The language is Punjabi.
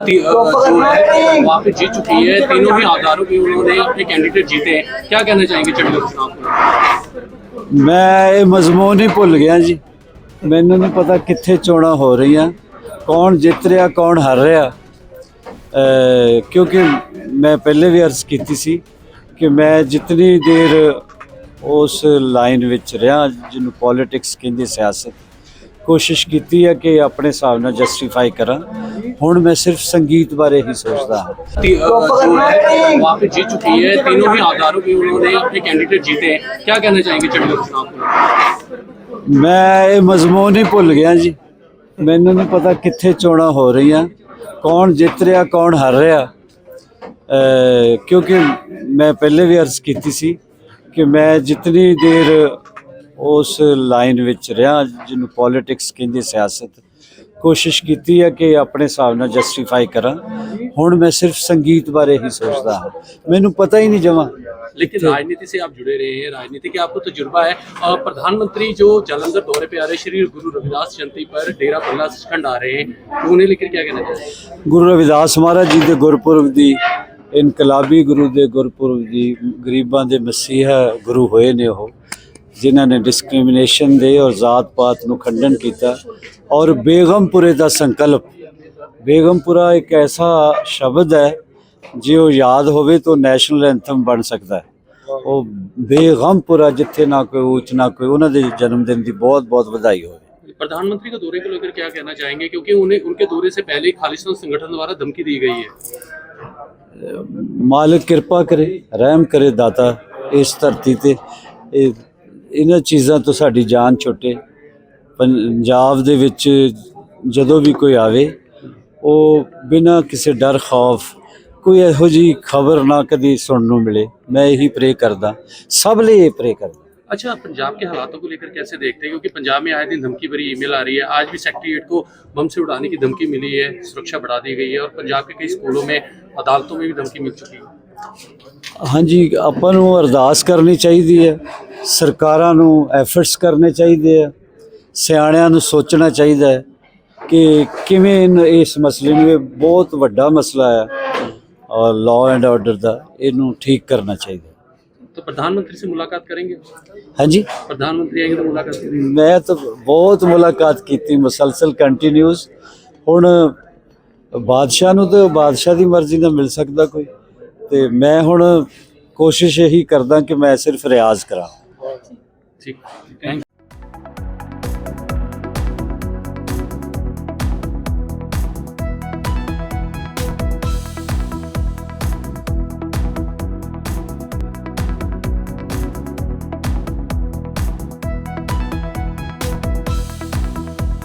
ती- अ, जो है वहाँ पे जीत चुकी है तीनों ही आधारों की उन्होंने अपने कैंडिडेट जीते हैं क्या कहना चाहेंगे चंडीगढ़ चुनाव को ਮੈਂ ਇਹ ਮਜ਼ਮੂਨ ਹੀ ਭੁੱਲ ਗਿਆ ਜੀ ਮੈਨੂੰ ਨਹੀਂ ਪਤਾ ਕਿੱਥੇ ਚੋਣਾਂ ਹੋ ਰਹੀਆਂ ਕੌਣ ਜਿੱਤ ਰਿਹਾ ਕੌਣ ਹਾਰ ਰਿਹਾ ਅ, ਕਿਉਂਕਿ ਮੈਂ ਪਹਿਲੇ ਵੀ ਅਰਜ਼ ਕੀਤੀ ਸੀ ਕਿ ਮੈਂ ਜਿਤਨੀ ਦੇਰ ਉਸ ਲਾਈਨ ਵਿੱਚ ਰਿਹਾ ਜਿਹਨੂੰ ਪੋਲਿਟਿਕਸ ਕਹਿੰਦੇ ਸਿਆਸਤ ਕੋਸ਼ਿਸ਼ ਕੀਤੀ ਹੈ ਕਿ ਆਪਣੇ ਹਿਸਾਬ ਨਾਲ ਜਸਟੀਫਾਈ ਕਰਾਂ ਹੁਣ ਮੈਂ ਸਿਰਫ ਸੰਗੀਤ ਬਾਰੇ ਹੀ ਸੋਚਦਾ ਹਾਂ ती- अ, जो है वहाँ पे जीत चुकी है तीनों ही आधारों की उन्होंने अपने कैंडिडेट जीते हैं क्या कहना चाहेंगे चंडीगढ़ चुनाव को ਮੈਂ ਇਹ ਮਜ਼ਮੂਨ ਹੀ ਭੁੱਲ ਗਿਆ ਜੀ ਮੈਨੂੰ ਨਹੀਂ ਪਤਾ ਕਿੱਥੇ ਚੋਣਾਂ ਹੋ ਰਹੀਆਂ ਕੌਣ ਜਿੱਤ ਰਿਹਾ ਕੌਣ ਹਾਰ ਰਿਹਾ ਅ, ਕਿਉਂਕਿ ਮੈਂ ਪਹਿਲੇ ਵੀ ਅਰਜ਼ ਕੀਤੀ ਸੀ ਕਿ ਮੈਂ ਜਿਤਨੀ ਦੇਰ ਉਸ ਲਾਈਨ ਵਿੱਚ ਰਿਹਾ ਜਿਹਨੂੰ ਪੋਲਿਟਿਕਸ ਕਹਿੰਦੇ ਸਿਆਸਤ ਕੋਸ਼ਿਸ਼ ਕੀਤੀ ਹੈ ਕਿ ਆਪਣੇ ਹਿਸਾਬ ਨਾਲ ਜਸਟੀਫਾਈ ਕਰਾਂ ਹੁਣ ਮੈਂ ਸਿਰਫ ਸੰਗੀਤ ਬਾਰੇ ਹੀ ਸੋਚਦਾ ਹਾਂ ਮੈਨੂੰ ਪਤਾ ਹੀ ਨਹੀਂ ਜਮਾ लेकिन राजनीति से आप जुड़े रहे हैं राजनीति के आपको तजुर्बा है अ, प्रधानमंत्री जो जालंधर दौरे पे आ रहे हैं श्री गुरु रविदास जयंती पर डेरा बल्ला सचखंड आ रहे हैं तो उन्हें लेकर क्या कहना चाहिए ਗੁਰੂ ਰਵਿਦਾਸ ਮਹਾਰਾਜ ਜੀ ਦੇ ਗੁਰਪੁਰਬ ਦੀ ਇਨਕਲਾਬੀ ਗੁਰੂ ਦੇ ਗੁਰਪੁਰਬ ਦੀ ਗਰੀਬਾਂ ਦੇ ਮਸੀਹਾ ਗੁਰੂ ਹੋਏ ਨੇ ਉਹ ਜਿਨ੍ਹਾਂ ਨੇ ਡਿਸਕ੍ਰਿਮੀਨੇਸ਼ਨ ਦੇ ਔਰ ਜ਼ਾਤ ਪਾਤ ਨੂੰ ਖੰਡਨ ਕੀਤਾ ਔਰ ਬੇਗਮਪੁਰੇ ਦਾ ਸੰਕਲਪ ਬੇਗਮਪੁਰਾ ਇੱਕ ਐਸਾ ਸ਼ਬਦ ਹੈ ਜੇ ਉਹ ਯਾਦ ਹੋਵੇ ਤਾਂ ਨੈਸ਼ਨਲ ਐਂਥਮ ਬਣ ਸਕਦਾ ਹੈ ਉਹ ਬੇਗਮਪੁਰਾ ਜਿੱਥੇ ਨਾ ਕੋਈ ਉੱਚ ਨਾ ਕੋਈ ਉਹਨਾਂ ਦੇ ਜਨਮ ਦਿਨ ਦੀ ਬਹੁਤ ਬਹੁਤ ਵਧਾਈ ਹੋਵੇ प्रधानमंत्री के दौरे को लेकर क्या कहना चाहेंगे क्योंकि उन्हें उनके दौरे से पहले ही खालिस्तान संगठन द्वारा धमकी दी गई है ਮਾਲਕ ਕਿਰਪਾ ਕਰੇ ਰਹਿਮ ਕਰੇ ਦਾਤਾ ਇਸ ਧਰਤੀ ਤੇ ਇਹ ਇਹਨਾਂ ਚੀਜ਼ਾਂ ਤੋਂ ਸਾਡੀ ਜਾਨ ਛੁੱਟੇ ਪੰਜਾਬ ਦੇ ਵਿੱਚ ਜਦੋਂ ਵੀ ਕੋਈ ਆਵੇ ਉਹ ਬਿਨਾਂ ਕਿਸੇ ਡਰ ਖੌਫ ਕੋਈ ਇਹੋ ਜੀ ਖਬਰ ਨਾ ਕਦੀ ਸੁਣਨ ਨੂੰ ਮਿਲੇ ਮੈਂ ਇਹੀ ਪ੍ਰੇ ਕਰਦਾ ਸਭ ਲਈ ਇਹ ਪ੍ਰੇ ਕਰਦਾ अच्छा पंजाब के हालातों को लेकर कैसे देखते हैं क्योंकि पंजाब में आए दिन धमकी भरी ईमेल आ रही है आज भी सेक्रेटरीट को बम से उड़ाने की धमकी मिली है सुरक्षा बढ़ा दी गई है और पंजाब के कई स्कूलों में अदालतों में भी धमकी मिल चुकी है ਹਾਂਜੀ ਆਪਾਂ ਨੂੰ ਅਰਦਾਸ ਕਰਨੀ ਚਾਹੀਦੀ ਹੈ ਸਰਕਾਰਾਂ ਨੂੰ ਐਫਰਟਸ ਕਰਨੇ ਚਾਹੀਦੇ ਆ ਸਿਆਣਿਆਂ ਨੂੰ ਸੋਚਣਾ ਚਾਹੀਦਾ ਹੈ ਕਿ ਕਿਵੇਂ ਇਨ- ਇਸ ਮਸਲੇ ਨੂੰ ਇਹ ਬਹੁਤ ਵੱਡਾ ਮਸਲਾ ਹੈ ਔਰ ਲਾਅ ਐਂਡ ਆਰਡਰ ਦਾ ਇਹਨੂੰ ਠੀਕ ਕਰਨਾ ਚਾਹੀਦਾ तो प्रधानमंत्री से मुलाकात करेंगे ਹਾਂਜੀ प्रधानमंत्री आएंगे तो मुलाकात करेंगे ਮੈਂ ਤਾਂ ਬਹੁਤ ਮੁਲਾਕਾਤ ਕੀਤੀ ਮੁਸਲਸਲ ਕੰਟੀਨਿਊਸ ਹੁਣ ਬਾਦਸ਼ਾਹ ਨੂੰ ਤਾਂ ਬਾਦਸ਼ਾਹ ਦੀ ਮਰਜ਼ੀ ਨਾਲ ਮਿਲ ਸਕਦਾ ਕੋਈ ਤੇ ਮੈਂ ਹੁਣ ਕੋਸ਼ਿਸ਼ ਇਹੀ ਕਰਦਾ ਕਿ ਮੈਂ ਸਿਰਫ ਰਿਆਜ਼ ਕਰਾਂ ঠিক। থ্যাংক